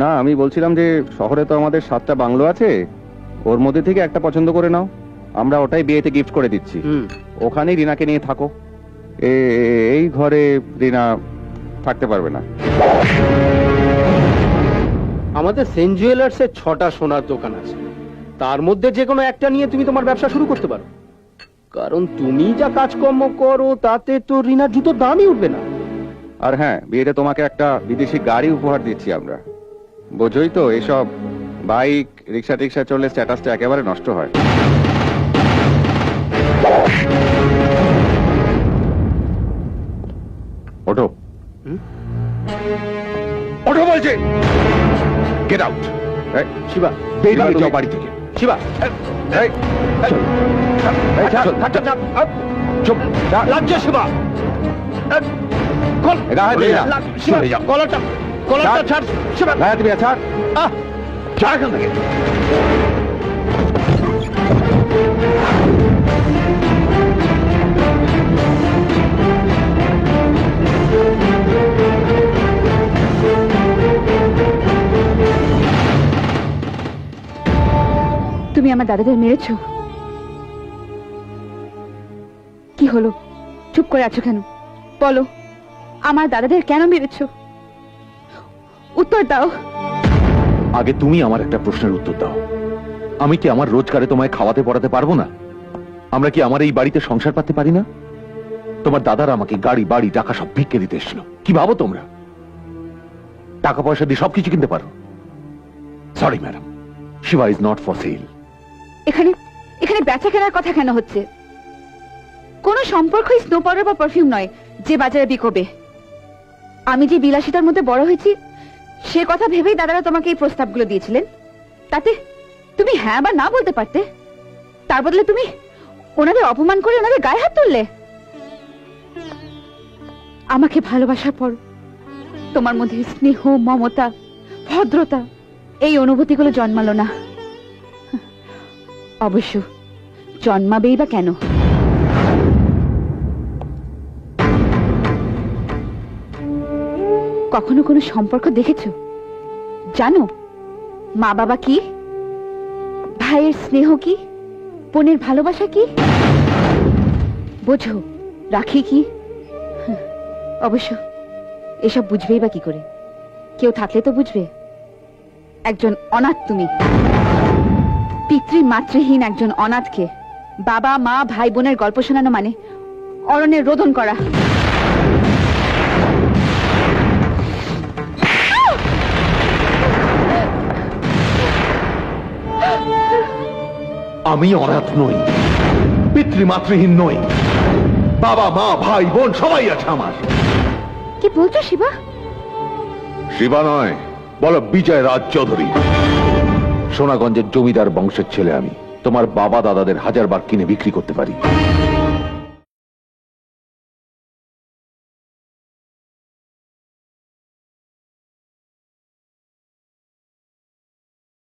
না আমি বলছিলাম যে শহরে তো আমাদের সাতটা বাংলো আছে। ওর মধ্যে থেকে একটা পছন্দ করে নাও। আমরা ওটাই বিয়েতে গিফট করে দিচ্ছি। ওখানেই রিনাকে নিয়ে থাকো। এই ঘরে রিনা থাকতে পারবে না। আমাদের সেন্ট জুয়েলার্স এর ছটা সোনার দোকান আছে। তার মধ্যে যে কোনো একটা নিয়ে তুমি তোমার ব্যবসা শুরু করতে পারো। কারণ তুমি যা কাজকর্ম করো তাতে তো রিনার জুতোর দামই উঠবে না। আর হ্যাঁ বিয়েতে তোমাকে একটা বিদেশি গাড়ি উপহার দিচ্ছি আমরা। বোঝোই তো এসব বাইক রিক্সা টিক্সা চললে স্ট্যাটাসটা একেবারে নষ্ট হয়। ওঠো। ওঠো বলছে। গেট আউট শিবা বেরিয়ে যাও বাড়ি থেকে। শিবা। চুপ। লাজ্জা শিবা। এই, কলারটা ছাড়। তুমি ছাড় আহ যা এখান থেকে। তুমি আমার দাদাদের মেরেছ? কি হলো? চুপ করে আছো কেন? বলো আমার দাদাদের কেন মেরেছ? উত্তর দাও। আগে তুমি আমার একটা প্রশ্নের উত্তর দাও। আমি কি আমার রোজগারে তোমায় খাওয়াতে পড়াতে পারব না? আমরা কি আমার এই বাড়িতে সংসার পাতে পারি না? তোমার দাদারা আমাকে গাড়ি বাড়ি টাকা সব ভিক্ষে দিতে এসেছিল। কি ভাবো তোমরা? টাকা পয়সা দিয়ে সবকিছু কিনতে পারো? Sorry madam Shiba is not for sale এখানে এখানে বেচা কেনার কথা কেন হচ্ছে? কোনো সম্পর্কই স্নো পাউডার বা পারফিউম নয় যে বাজারে বিকবে। আমি যে বিলাসিতার মধ্যে বড় হয়েছি সে কথা ভেবেই দাদারা তোমাকে এই প্রস্তাবগুলো দিয়েছিলেন। তাতে তুমি হ্যাঁ বা না বলতে পারতে? তার বদলে তুমি ওনাদের অপমান করে ওনাদের গায়ে হাত তুললে? আমাকে ভালোবাসার পর তোমার মধ্যে স্নেহ, মমতা, ভদ্রতা, এই অনুভূতিগুলো জন্মালো না। অবশ্য জন্মাবেই বা কেন? কখনো কোনো সম্পর্ক দেখেছ? জানো মা বাবা কি? ভাইয়ের স্নেহ কি? বোনের ভালোবাসা কি? বোঝো, রাখি কি? অবশ্য এসব বুঝবেই বা কি করে? কেউ থাকলে তো বুঝবে। একজন অনাথ তুমি। পিতৃ মাতৃহীন একজন অনাথকে বাবা, মা, ভাই, বোনের গল্প শোনানো মানে অরণ্যের রোদন করা। আমি অনাথ নই পিতৃমাতৃহীন নই। বাবা মা ভাই বোন সবাই আছে আমার। কি বলছো শিবা? শিবা নয় বলো বিজয় রাজ চৌধুরী। সোনাগঞ্জের জমিদার বংশের ছেলে আমি। তোমার বাবা দাদাদের হাজার বার কিনে বিক্রি করতে পারি।